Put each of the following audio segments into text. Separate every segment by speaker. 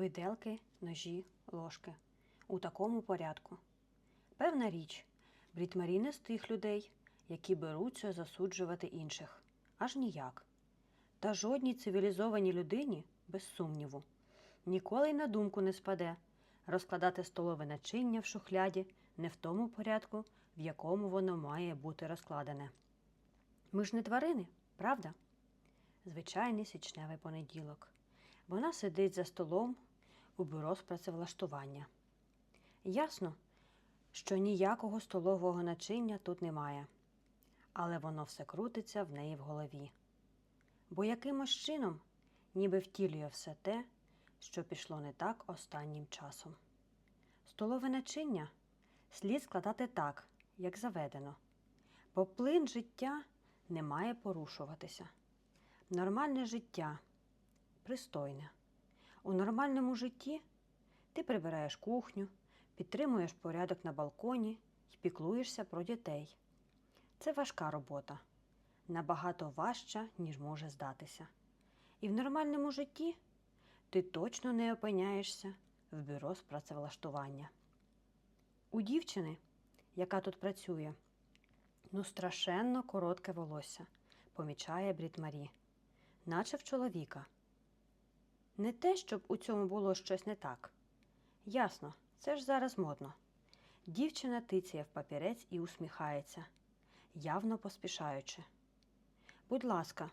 Speaker 1: виделки, ножі, ложки. У такому порядку. Певна річ, Брітмарі не з тих людей, які беруться засуджувати інших. Аж ніяк. Та жодній цивілізованій людині, без сумніву, ніколи й на думку не спаде розкладати столове начиння в шухляді не в тому порядку, в якому воно має бути розкладене. Ми ж не тварини, правда? Звичайний січневий понеділок. Вона сидить за столом у бюро з працевлаштування. Ясно, що ніякого столового начиння тут немає, але воно все крутиться в неї в голові. Бо якимось чином ніби втілює все те, що пішло не так останнім часом. Столове начиння слід складати так, як заведено, бо плин життя не має порушуватися. Нормальне життя пристойне. У нормальному житті ти прибираєш кухню, підтримуєш порядок на балконі і піклуєшся про дітей. Це важка робота, набагато важча, ніж може здатися. І в нормальному житті ти точно не опиняєшся в бюро з працевлаштування. У дівчини, яка тут працює, ну страшенно коротке волосся, помічає Брід Марі, наче в чоловіка. Не те, щоб у цьому було щось не так. Ясно, це ж зараз модно. Дівчина тицяє в папірець і усміхається, явно поспішаючи. Будь ласка,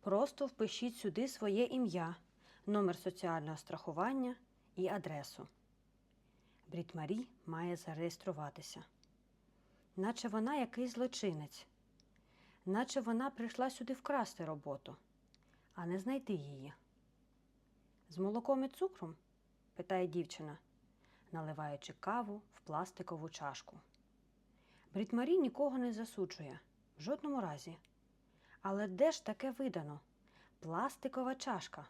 Speaker 1: просто впишіть сюди своє ім'я, номер соціального страхування і адресу. Брід Марі має зареєструватися. Наче вона якийсь злочинець, наче вона прийшла сюди вкрасти роботу, а не знайти її. З молоком і цукром? питає дівчина, наливаючи каву в пластикову чашку. Брід Марі нікого не засуджує, в жодному разі. Але де ж таке видано? Пластикова чашка.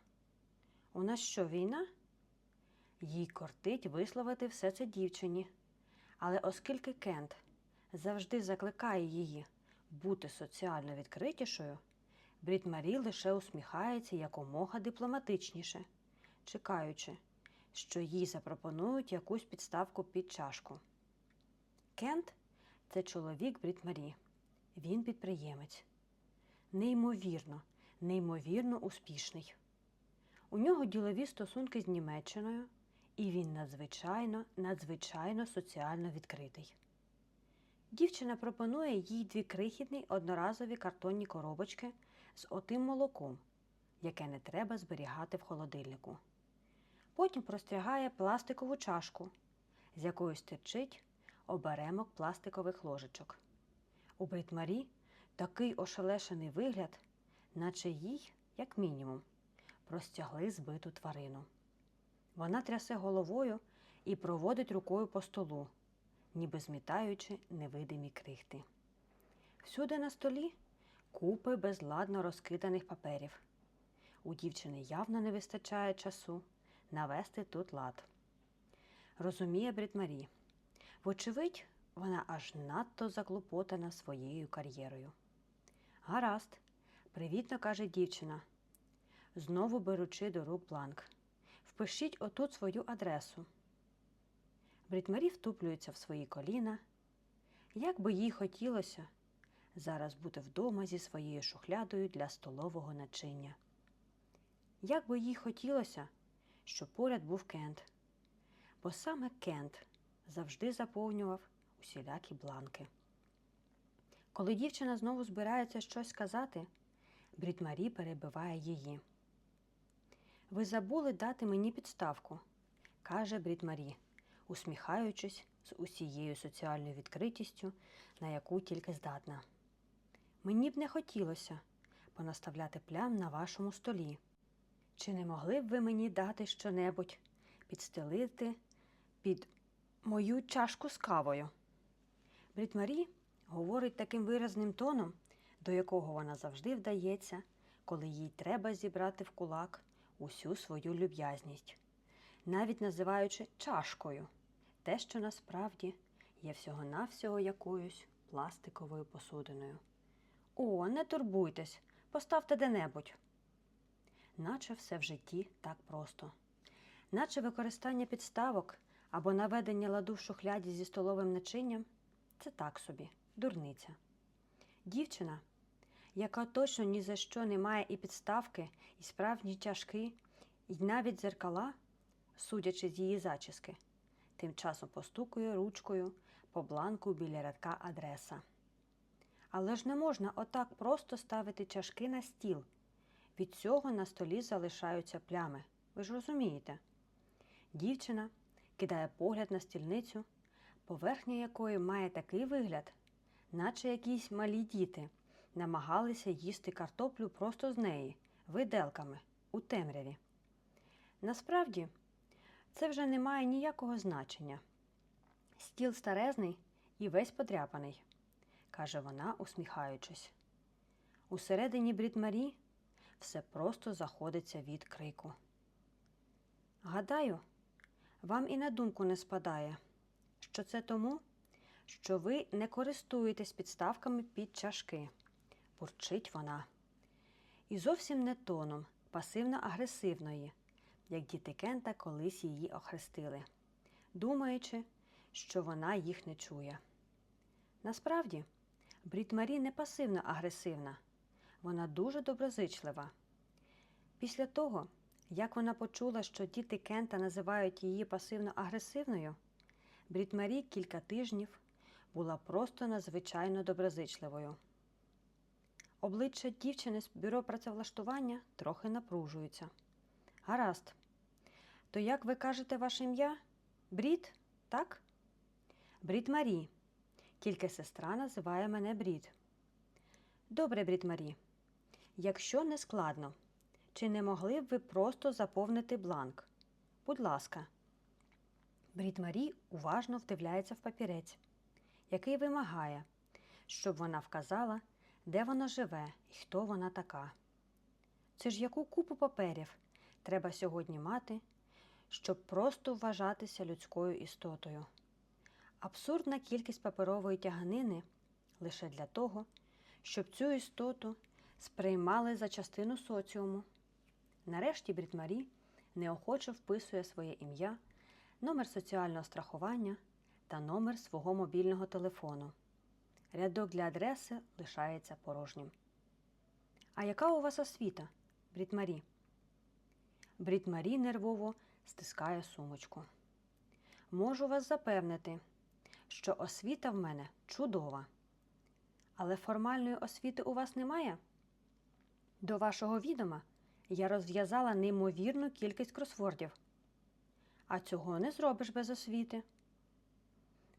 Speaker 1: У нас що, війна? Їй кортить висловити все це дівчині. Але оскільки Кент завжди закликає її бути соціально відкритішою, Брід Марі лише усміхається якомога дипломатичніше, чекаючи, що їй запропонують якусь підставку під чашку. Кент це чоловік Брід Марі. Він підприємець. Неймовірно, неймовірно успішний. У нього ділові стосунки з Німеччиною, і він надзвичайно, надзвичайно соціально відкритий. Дівчина пропонує їй дві крихітні одноразові картонні коробочки з отим молоком, яке не треба зберігати в холодильнику. Потім прострягає пластикову чашку, з якої стирчить оберемок пластикових ложечок. У Бритмарі такий ошелешений вигляд, наче їй, як мінімум, простягли збиту тварину. Вона трясе головою і проводить рукою по столу, ніби змітаючи невидимі крихти. Всюди на столі купи безладно розкиданих паперів. У дівчини явно не вистачає часу навести тут лад. Розуміє Брітмарі. Вочевидь, вона аж надто заклопотана своєю кар'єрою. Гаразд, привітно каже дівчина, знову беручи до рук бланк. Впишіть отут свою адресу. Брітмарі втуплюється в свої коліна. Як би їй хотілося зараз бути вдома зі своєю шухлядою для столового начиння. Як би їй хотілося, щоб поряд був Кент, бо саме Кент завжди заповнював усілякі бланки. Коли дівчина знову збирається щось сказати, Брітмарі перебиває її. Ви забули дати мені підставку, каже Брітмарі, усміхаючись з усією соціальною відкритістю, на яку тільки здатна. Мені б не хотілося понаставляти плям на вашому столі. Чи не могли б ви мені дати щонебудь підстелити під мою чашку з кавою? Брітмарі говорить таким виразним тоном, до якого вона завжди вдається, коли їй треба зібрати в кулак усю свою люб'язність, навіть називаючи чашкою те, що насправді є всього-навсього якоюсь пластиковою посудиною. О, не турбуйтесь, поставте де-небудь. Наче все в житті так просто. наче використання підставок або наведення ладу в шухляді зі столовим начинням це так собі, дурниця. Дівчина, яка точно ні за що не має і підставки, і справжні чашки, і навіть дзеркала, судячи з її зачіски, тим часом постукує ручкою по бланку біля рядка адреса. Але ж не можна отак просто ставити чашки на стіл. Від цього на столі залишаються плями. Ви ж розумієте? Дівчина кидає погляд на стільницю, поверхня якої має такий вигляд, наче якісь малі діти намагалися їсти картоплю просто з неї, виделками, у темряві. Насправді, це вже не має ніякого значення. Стіл старезний і весь подряпаний, каже вона, усміхаючись. Усередині Брід-Марі все просто заходиться від крику. Гадаю, вам і на думку не спадає, що це тому, що ви не користуєтесь підставками під чашки, бурчить вона. І зовсім не тоном пасивно-агресивної, як діти Кента колись її охрестили, думаючи, що вона їх не чує. Насправді, Брід Марі не пасивно-агресивна, вона дуже доброзичлива. Після того, як вона почула, що діти Кента називають її пасивно-агресивною, Брід Марі кілька тижнів була просто надзвичайно доброзичливою. Обличчя дівчини з бюро працевлаштування трохи напружується. Гаразд. То як ви кажете ваше ім'я? Брід, так? Брід Марі. Тільки сестра називає мене Брід. Добре, Брід Марі. Якщо не складно, чи не могли б ви просто заповнити бланк? Будь ласка. Брід Марі уважно вдивляється в папірець, який вимагає, щоб вона вказала, де вона живе і хто вона така. Це ж яку купу паперів треба сьогодні мати, щоб просто вважатися людською істотою. Абсурдна кількість паперової тяганини лише для того, щоб цю істоту сприймали за частину соціуму. Нарешті Брітмарі неохоче вписує своє ім'я, номер соціального страхування та номер свого мобільного телефону. Рядок для адреси лишається порожнім. А яка у вас освіта, Брітмарі? Брітмарі нервово стискає сумочку. Можу вас запевнити, що освіта в мене чудова. Але формальної освіти у вас немає? До вашого відома я розв'язала неймовірну кількість кросвордів. А цього не зробиш без освіти.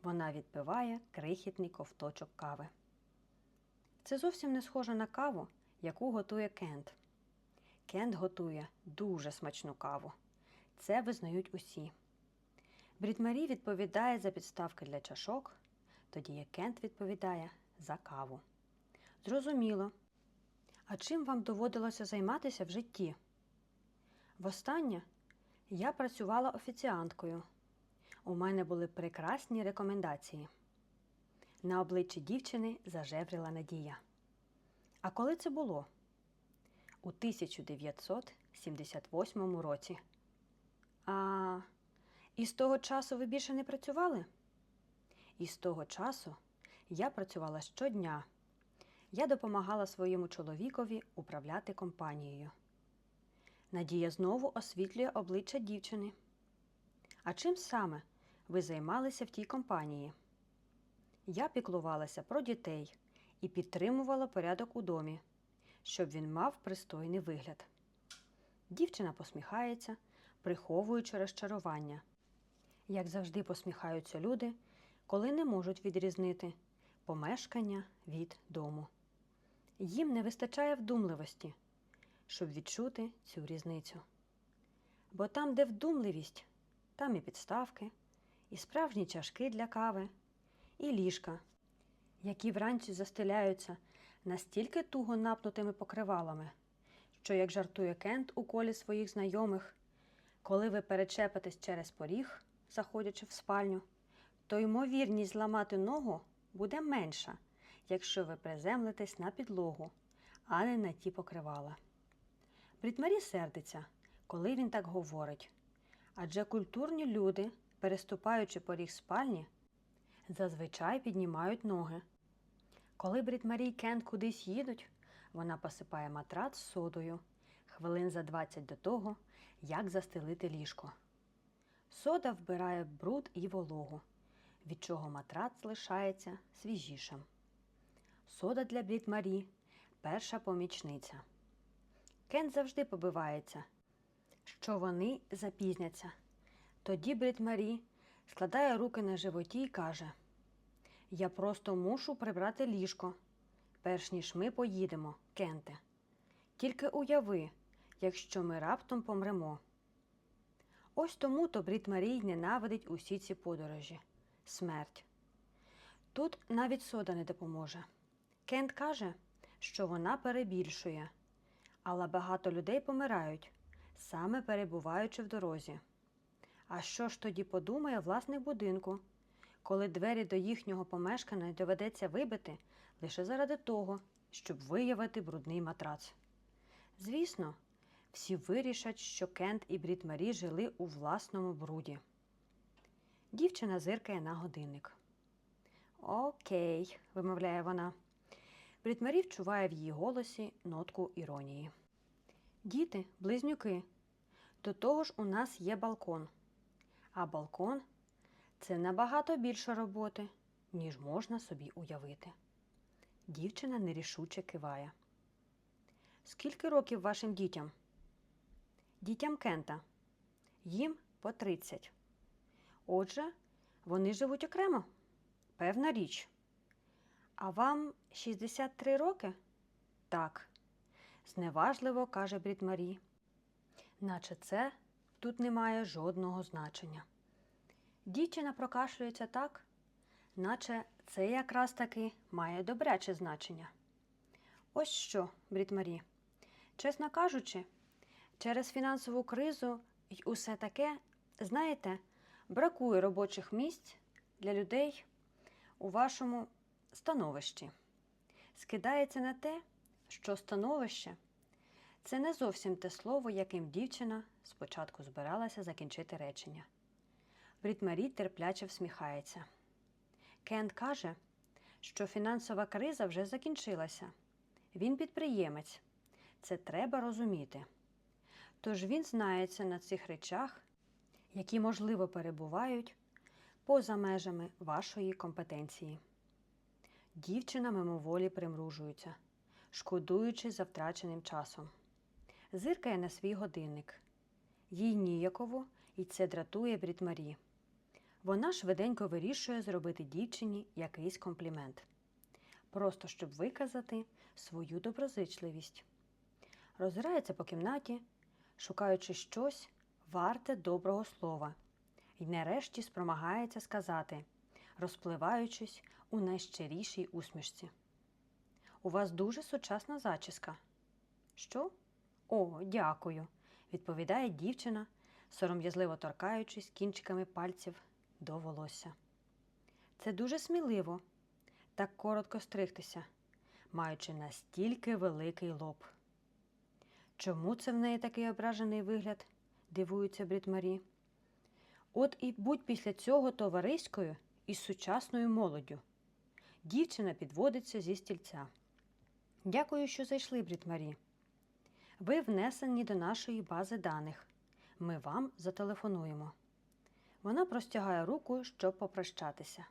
Speaker 1: Вона відпиває крихітний ковточок кави. Це зовсім не схоже на каву, яку готує Кент. Кент готує дуже смачну каву. Це визнають усі. Брітмарі відповідає за підставки для чашок, тоді як Кент відповідає за каву. Зрозуміло. А чим вам доводилося займатися в житті? Востаннє я працювала офіціанткою. У мене були прекрасні рекомендації. На обличчі дівчини зажевріла надія. А коли це було? У 1978 році. А і з того часу ви більше не працювали? І з того часу я працювала щодня. Я допомагала своєму чоловікові управляти компанією. Надія знову освітлює обличчя дівчини. А чим саме ви займалися в тій компанії? Я піклувалася про дітей і підтримувала порядок у домі, щоб він мав пристойний вигляд. Дівчина посміхається, приховуючи розчарування. Як завжди посміхаються люди, коли не можуть відрізнити помешкання від дому. Їм не вистачає вдумливості, щоб відчути цю різницю. Бо там, де вдумливість, там і підставки, і справжні чашки для кави, і ліжка, які вранці застеляються настільки туго напнутими покривалами, що, як жартує Кент у колі своїх знайомих, коли ви перечепитесь через поріг, заходячи в спальню, то ймовірність зламати ногу буде менша, якщо ви приземлитесь на підлогу, а не на ті покривала. Брітмарі сердиться, коли він так говорить, Адже культурні люди, переступаючи поріг спальні, зазвичай піднімають ноги. Коли Брід Марі й Кент кудись їдуть, вона посипає матрац содою хвилин за 20 до того, як застелити ліжко. Сода вбирає бруд і вологу, від чого матрац лишається свіжішим. Сода для Брід Марі перша помічниця. Кент завжди побивається, що вони запізняться. Тоді Брід Марі складає руки на животі і каже: Я просто мушу прибрати ліжко, перш ніж ми поїдемо, Кенте. Тільки уяви, якщо ми раптом помремо. Ось тому то Брід Марій ненавидить усі ці подорожі смерть. Тут навіть сода не допоможе. Кент каже, що вона перебільшує, але багато людей помирають, саме перебуваючи в дорозі. А що ж тоді подумає власник будинку, коли двері до їхнього помешкання доведеться вибити лише заради того, щоб виявити брудний матрац? Звісно, всі вирішать, що Кент і Брід Марі жили у власному бруді. Дівчина зиркає на годинник. Окей, вимовляє вона. Брід Марі вчуває в її голосі нотку іронії. Діти, близнюки. До того ж у нас є балкон. А балкон це набагато більше роботи, ніж можна собі уявити. Дівчина нерішуче киває. Скільки років вашим дітям? Дітям Кента. Їм по 30. Отже, вони живуть окремо. Певна річ. А вам 63 роки? Так. Зневажливо каже Брід Марі. Наче це тут не має жодного значення. Дівчина прокашлюється так, наче це якраз таки має добряче значення. Ось що, Брід Марі. Чесно кажучи, через фінансову кризу й усе таке, знаєте, бракує робочих місць для людей у вашому становищі. Скидається на те, що становище це не зовсім те слово, яким дівчина спочатку збиралася закінчити речення. Брід Марі терпляче всміхається. Кент каже, що фінансова криза вже закінчилася. Він підприємець. Це треба розуміти. Тож він знається на цих речах, які, можливо, перебувають поза межами вашої компетенції. Дівчина мимоволі примружується, шкодуючи за втраченим часом. Зиркає на свій годинник. Їй ніяково, і це дратує Брід Марі. Вона швиденько вирішує зробити дівчині якийсь комплімент, просто щоб виказати свою доброзичливість. Роззирається по кімнаті, шукаючи щось варте доброго слова, і нарешті спромагається сказати, розпливаючись у найщирішій усмішці. У вас дуже сучасна зачіска. Що? О, дякую, відповідає дівчина, сором'язливо торкаючись кінчиками пальців до волосся. Це дуже сміливо так коротко стригтися, маючи настільки великий лоб. Чому це в неї такий ображений вигляд? дивується Брід Марі. От і будь після цього товариською із сучасною молоддю. Дівчина підводиться зі стільця. Дякую, що зайшли, Брід Марі. Ви внесені до нашої бази даних. Ми вам зателефонуємо. Вона простягає руку, щоб попрощатися.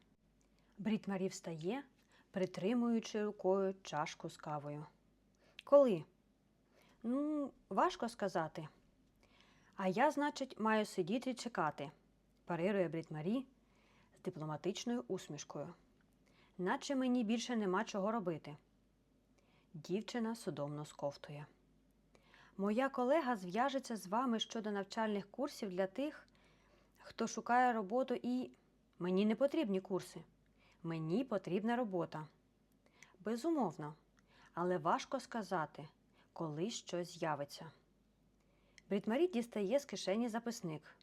Speaker 1: Брід Марі встає, притримуючи рукою чашку з кавою. Коли? Ну, важко сказати. А я, значить, маю сидіти і чекати, парирує Брід Марі з дипломатичною усмішкою. Наче мені більше нема чого робити. Дівчина судомно сковтує. Моя колега зв'яжеться з вами щодо навчальних курсів для тих, хто шукає роботу і. Мені не потрібні курси. Мені потрібна робота. Безумовно, але важко сказати, коли щось з'явиться. Брітмарі дістає з кишені записник.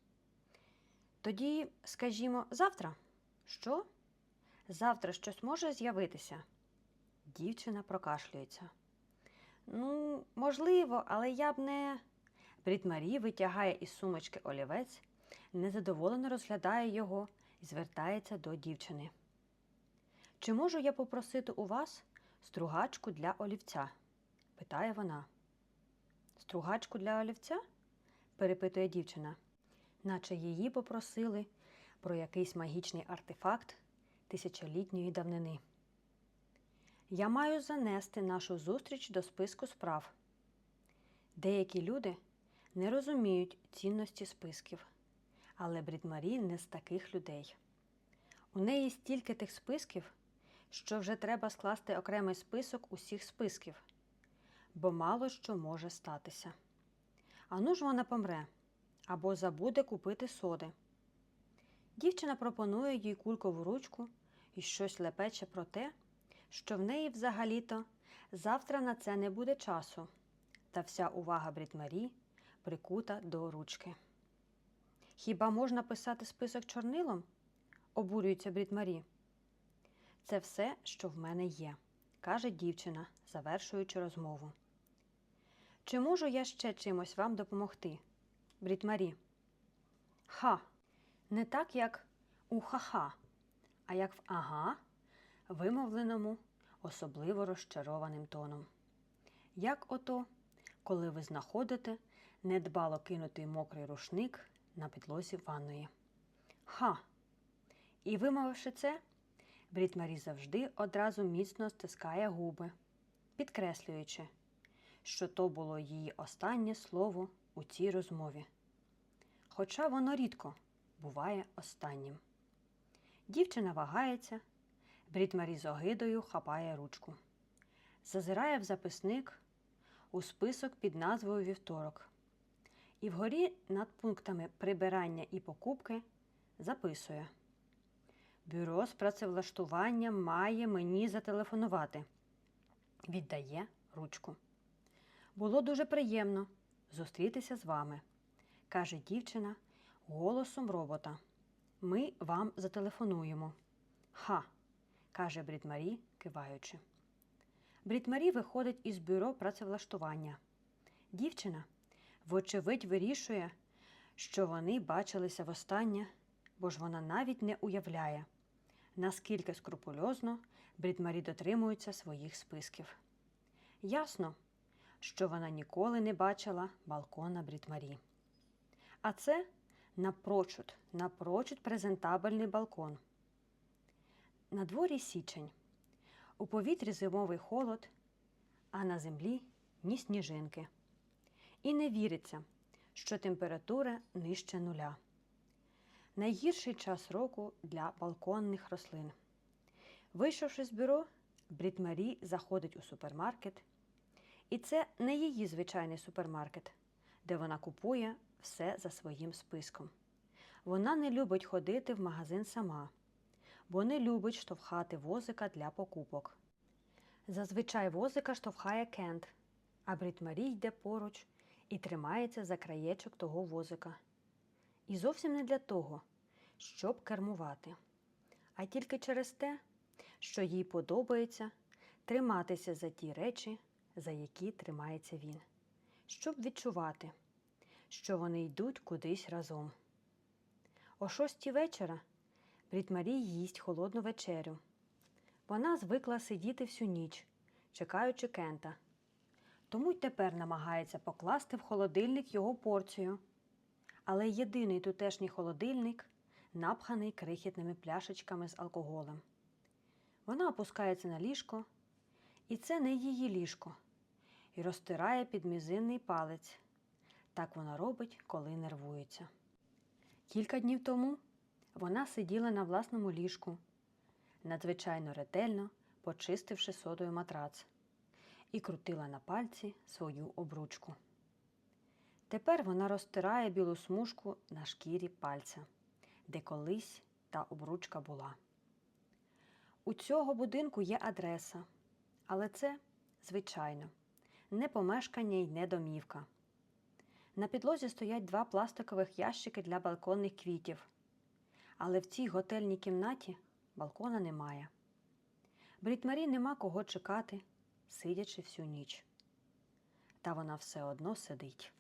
Speaker 1: Тоді, скажімо, завтра. Що? Завтра щось може з'явитися? Дівчина прокашлюється. Ну, можливо, але я б не. Брід Марі витягає із сумочки олівець, незадоволено розглядає його і звертається до дівчини. Чи можу я попросити у вас стругачку для олівця? питає вона. Стругачку для олівця? перепитує дівчина, наче її попросили про якийсь магічний артефакт тисячолітньої давнини. Я маю занести нашу зустріч до списку справ. Деякі люди не розуміють цінності списків, але Брід-Марі не з таких людей. У неї стільки тих списків, що вже треба скласти окремий список усіх списків, бо мало що може статися. Ану ж вона помре або забуде купити соди. Дівчина пропонує їй кулькову ручку і щось лепече про те, що в неї взагалі-то завтра на це не буде часу, та вся увага Брітмарі прикута до ручки. Хіба можна писати список чорнилом? обурюється Брітмарі. Це все, що в мене є, каже дівчина, завершуючи розмову. Чи можу я ще чимось вам допомогти? Брітмарі. Ха. Не так, як у ха-ха, а як в ага, вимовленому особливо розчарованим тоном. Як ото, коли ви знаходите недбало кинутий мокрий рушник на підлозі ванної. Ха. І вимовивши це, Брід Марі завжди одразу міцно стискає губи, підкреслюючи, що то було її останнє слово у цій розмові. Хоча воно рідко буває останнім. Дівчина вагається, Брід Марі з огидою хапає ручку. Зазирає в записник у список під назвою Вівторок. І вгорі над пунктами прибирання і покупки записує. Бюро з працевлаштування має мені зателефонувати. Віддає ручку. Було дуже приємно зустрітися з вами, каже дівчина голосом робота. Ми вам зателефонуємо. Ха, каже Брідмарі, киваючи. Брідмарі виходить із бюро працевлаштування. Дівчина, вочевидь, вирішує, що вони бачилися востаннє, бо ж вона навіть не уявляє, наскільки скрупульозно Брідмарі дотримується своїх списків. Ясно, що вона ніколи не бачила балкона Брідмарі. А це напрочуд, напрочуд презентабельний балкон. На дворі січень. У повітрі зимовий холод, а на землі ні сніжинки. І не віриться, що температура нижче нуля. Найгірший час року для балконних рослин. Вийшовши з бюро, Брід Марі заходить у супермаркет. І це не її звичайний супермаркет, де вона купує все за своїм списком. Вона не любить ходити в магазин сама, бо не любить штовхати возика для покупок. Зазвичай возика штовхає Кент, а Брід йде поруч і тримається за краєчок того возика. І зовсім не для того, щоб кермувати, а тільки через те, що їй подобається триматися за ті речі, за які тримається він, щоб відчувати, що вони йдуть кудись разом. О шостій вечора Брід їсть холодну вечерю. Вона звикла сидіти всю ніч, чекаючи Кента. Тому й тепер намагається покласти в холодильник його порцію. Але єдиний тутешній холодильник напханий крихітними пляшечками з алкоголем. Вона опускається на ліжко, і це не її ліжко, і розтирає підмізинний палець. Так вона робить, коли нервується. Кілька днів тому вона сиділа на власному ліжку, надзвичайно ретельно почистивши содою матрац, і крутила на пальці свою обручку. Тепер вона розтирає білу смужку на шкірі пальця, де колись та обручка була. У цього будинку є адреса, але це, звичайно, не помешкання й не домівка. На підлозі стоять два пластикових ящики для балконних квітів, але в цій готельній кімнаті балкона немає. Брітмарі нема кого чекати, сидячи всю ніч. Та вона все одно сидить.